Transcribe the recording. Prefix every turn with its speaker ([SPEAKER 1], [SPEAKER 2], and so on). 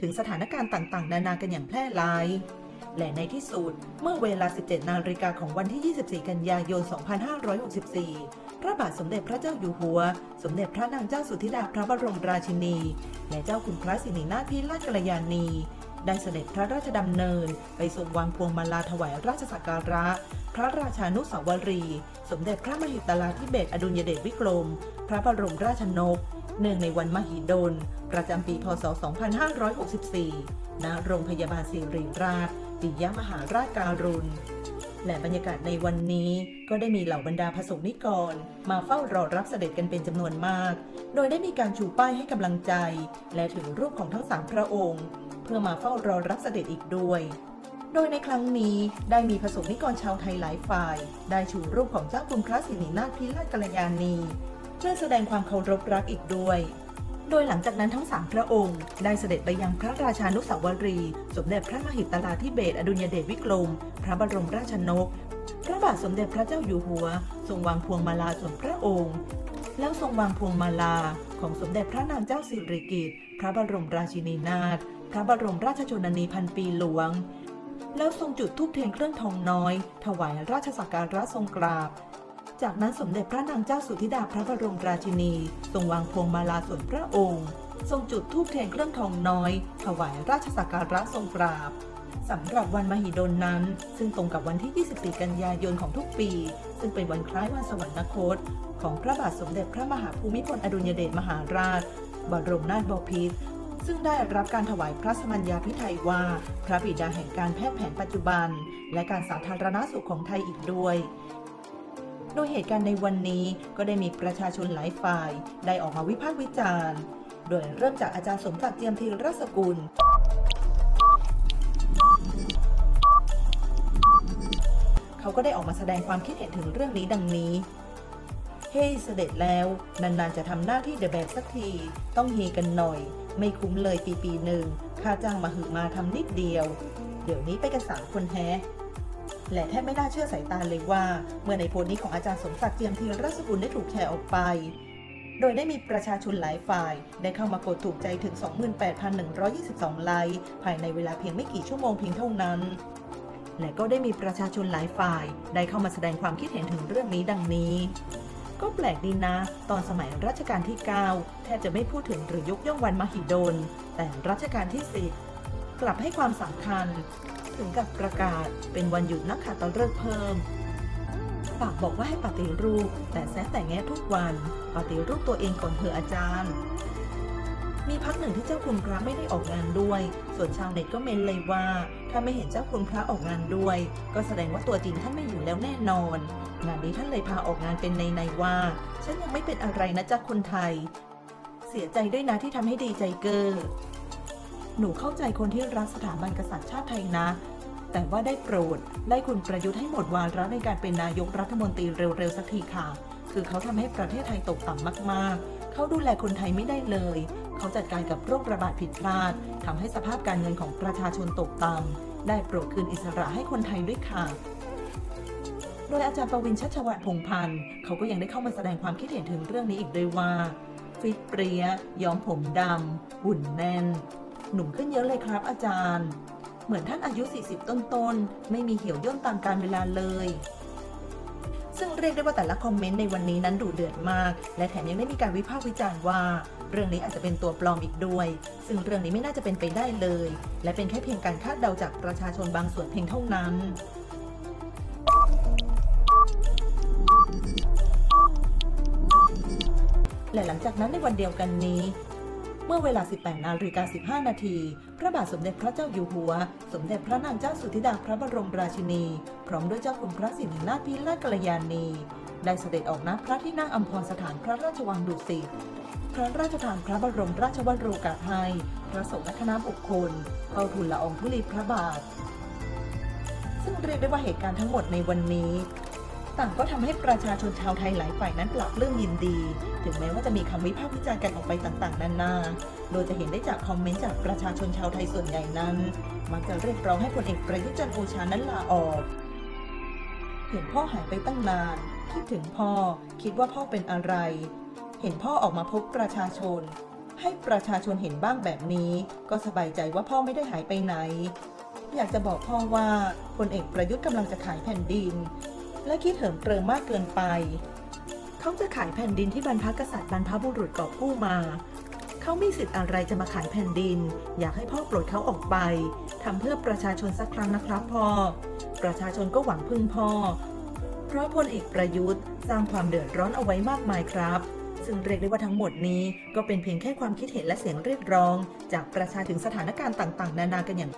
[SPEAKER 1] ถึงสถานการณ์ต่างๆ นานากันอย่างแพร่หลาย และในที่สุด เมื่อเวลา 17 นาฬิกาของวันที่ 24 กันยายน 2564 พระบาทสมเด็จพระเจ้าอยู่หัว สมเด็จพระนางเจ้าสุธิดาพระบรมราชินี และเจ้าคุณพระสิรินาถพิราชกัลยาณีได้เสด็จพระราชดำเนิน ไปทรงวางพวงมาลาถวายราชสักการะ พระราชานุสาวรี สมเด็จพระมหิตลาธิเบศรอดุลยเดชวิกรม พระบรมราชนก เนื่องในวันมหิดล ประจำปีพศ 2564 ณ โรงพยาบาลศิริราชปิยมหาราชการุณ และบรรยากาศในวันนี้ก็ได้มีเหล่าบรรดาพระสงฆ์นิกร มาเฝ้ารอรับเสด็จกันเป็นจำนวนมาก โดยได้มีการชูป้ายให้กำลังใจ และถือรูปของทั้งสามพระองค์ เพื่อมาเฝ้ารอรับเสด็จอีกด้วยโดยในครั้งนี้ได้มีพระสงฆ์นิกรชาวไทยหลายฝ่าย ได้ชูรูปของเจ้าคุณพระสิรินาถพิราชกัลยาณี เพื่อแสดงความเคารพรักอีกด้วย โดยหลังจากนั้นทั้งสามพระองค์ได้เสด็จไปยังพระราชานุสาวรี สมเด็จพระมหิตลาธิเบศอดุลยเดชวิกรม พระบรมราชนก พระบาทสมเด็จพระเจ้าอยู่หัว ทรงวางพวงมาลาส่วนพระองค์ แล้วทรงวางพวงมาลาของสมเด็จพระนางเจ้าสิริกิติ์พระบรมราชินีนาถ พระบรมราชชนนีพันปีหลวง แล้วทรงจุดธูปเทียนเครื่องทองน้อย ถวายราชสักการะทรงกราบ จากนั้นสมเด็จพระนางเจ้าสุธิดาพระบรมราชินี ทรงวางพวงมาลาส่วนพระองค์ ทรงจุดธูปเทียนเครื่องทองน้อย ถวายราชสักการะทรงกราบสำหรับวันมหิดลนั้น ซึ่งตรงกับวันที่ 24 กันยายนของทุกปี ซึ่งเป็นวันคล้ายวันสวรรคต ของพระบาทสมเด็จพระมหาภูมิพลอดุลยเดชมหาราช บรมนาถบพิตรซึ่งได้รับการถวายพระสมัญญาพิไทยว่า พระบิดาแห่งการแพทย์แผนปัจจุบัน และการสาธารณสุขของไทยอีกด้วย โดยเหตุการณ์ในวันนี้ก็ได้มีประชาชนหลายฝ่าย ได้ออกมาวิพากษ์วิจารณ์ โดยเริ่มจากอาจารย์สมศักดิ์เจียมธีรสกุลเขาก็ได้ออกมาแสดงความคิดเห็นถึงเรื่องนี้ดังนี้ เฮ้ยเสด็จแล้ว นานๆจะทำหน้าที่เดอะแบกสักที ต้องเฮกันหน่อย ไม่คุ้มเลยปีปีหนึ่งค่าจ้างมาหือมาทำนิดเดียว เดี๋ยวนี้ไปกันสามคนแฮะ และแทบไม่น่าเชื่อสายตาเลยว่า เมื่อในโพสต์นี้ของอาจารย์สมศักดิ์เจียมธีรสกุลได้ถูกแชร์ออกไป โดยได้มีประชาชนหลายฝ่าย ได้เข้ามากดถูกใจถึง 28,122 ไลค์ภายในเวลาเพียงไม่กี่ชั่วโมงเพียงเท่านั้น และก็ได้มีประชาชนหลายฝ่าย ได้เข้ามาแสดงความคิดเห็นถึงเรื่องนี้ดังนี้ก็แปลกดีนะ ตอนสมัยรัชกาลที่ 9 แทบจะไม่พูดถึงหรือยกย่องวันมหิดล แต่รัชกาลที่ 10 กลับให้ความสำคัญ ถึงกับประกาศเป็นวันหยุดนักขัตฤกษ์เพิ่มปากบอกว่าให้ปฏิรูป แต่แซะแต่แง่ทุกวัน ปฏิรูปตัวเองก่อนเถอะอาจารย์ มีพักหนึ่งที่เจ้าคุณพระไม่ได้ออกงานด้วย ส่วนชาวเน็ตก็เมนเลยว่า ถ้าไม่เห็นเจ้าคุณพระออกงานด้วย ก็แสดงว่าตัวจริงท่านไม่อยู่แล้วแน่นอน งานนี้ท่านเลยพาออกงานเป็นในในว่า ฉันยังไม่เป็นอะไรนะจ๊ะคนไทย เสียใจด้วยนะที่ทำให้ดีใจเกอร์ หนูเข้าใจคนที่รักสถาบันกษัตริย์ชาติไทยนะ แต่ว่าได้โปรดได้คุณประยุทธ์ให้หมดวาระในการเป็นนายกรัฐมนตรีเร็วๆสักทีค่ะ คือเขาทำให้ประเทศไทยตกต่ำมากๆ เขาดูแลคนไทยไม่ได้เลย เขาจัดการกับโรคระบาดผิดพลาดทำให้สภาพการเงินของประชาชนตกต่ำได้โปรดคืนอิสระให้คนไทยด้วยค่ะโดยอาจารย์ประวินชัชวัตรพงพันธ์เขาก็ยังได้เข้ามาแสดงความคิดเห็นถึงเรื่องนี้อีกด้วยว่า ฟิตเปรี้ยย้อมผมดำหุ่นแน่น หนุ่มขึ้นเยอะเลยครับอาจารย์ เหมือนท่านอายุ 40 ต้นๆ ไม่มีเหี่ยวย่นตามการเวลาเลย ซึ่งเรียกได้ว่าแต่ละคอมเมนต์ในวันนี้นั้นดุเดือดมาก และแถมยังได้มีการวิพากษ์วิจารณ์ว่า เรื่องนี้อาจจะเป็นตัวปลอมอีกด้วย ซึ่งเรื่องนี้ไม่น่าจะเป็นไปได้เลย และเป็นแค่เพียงการคาดเดาจากประชาชนบางส่วนเพียงเท่านั้นและหลังจากนั้นในวันเดียวกันนี้ เมื่อเวลา 18 นาฬิกา 15 นาที พระบาทสมเด็จพระเจ้าอยู่หัว สมเด็จพระนางเจ้าสุธิดาพระบรมราชินี พร้อมด้วยเจ้าคุณพระสิรินาถพิราชกัลยาณี ได้เสด็จออกณพระที่นั่งอัมพรสถานพระราชวังดุสิตพระราชทานพระบรมราชวโรกาสให้พระสงฆ์และคณะบุคคลเข้าทูลละอองธุลีพระบาท ซึ่งเรียกได้ว่าเหตุการณ์ทั้งหมดในวันนี้ ต่างก็ทำให้ประชาชนชาวไทยหลายฝ่ายนั้นปรับเรื่องยินดี ถึงแม้ว่าจะมีคำวิพากษ์วิจารณ์กันออกไปต่างๆ นานา โดยจะเห็นได้จากคอมเมนต์จากประชาชนชาวไทยส่วนใหญ่นั้น มักจะเรียกร้องให้พลเอกประยุทธ์จันทร์โอชานั้นลาออก เห็นพ่อหายไปตั้งนาน คิดถึงพ่อ คิดว่าพ่อเป็นอะไร เห็นพ่อออกมาพบประชาชน ให้ประชาชนเห็นบ้างแบบนี้ ก็สบายใจว่าพ่อไม่ได้หายไปไหนอยากจะบอกพ่อว่าพลเอกประยุทธ์กำลังจะขายแผ่นดิน และคิดเหิมเกริมมากเกินไป เขาจะขายแผ่นดินที่บรรพกษัตริย์บรรพบุรุษกอบกู้มา เขามีสิทธิ์อะไรจะมาขายแผ่นดิน อยากให้พ่อปลดเขาออกไปทำเพื่อประชาชนสักครั้งนะครับพ่อ ประชาชนก็หวังพึ่งพ่อ เพราะพลเอกประยุทธ์สร้างความเดือดร้อนเอาไว้มากมายครับซึ่งเรียกได้ว่าทั้งหมดนี้ก็เป็นเพียงแค่ความคิดเห็นและเสียงเรียกร้อง จากประชาชนถึงสถานการณ์ต่าง ๆ นานากันอย่าง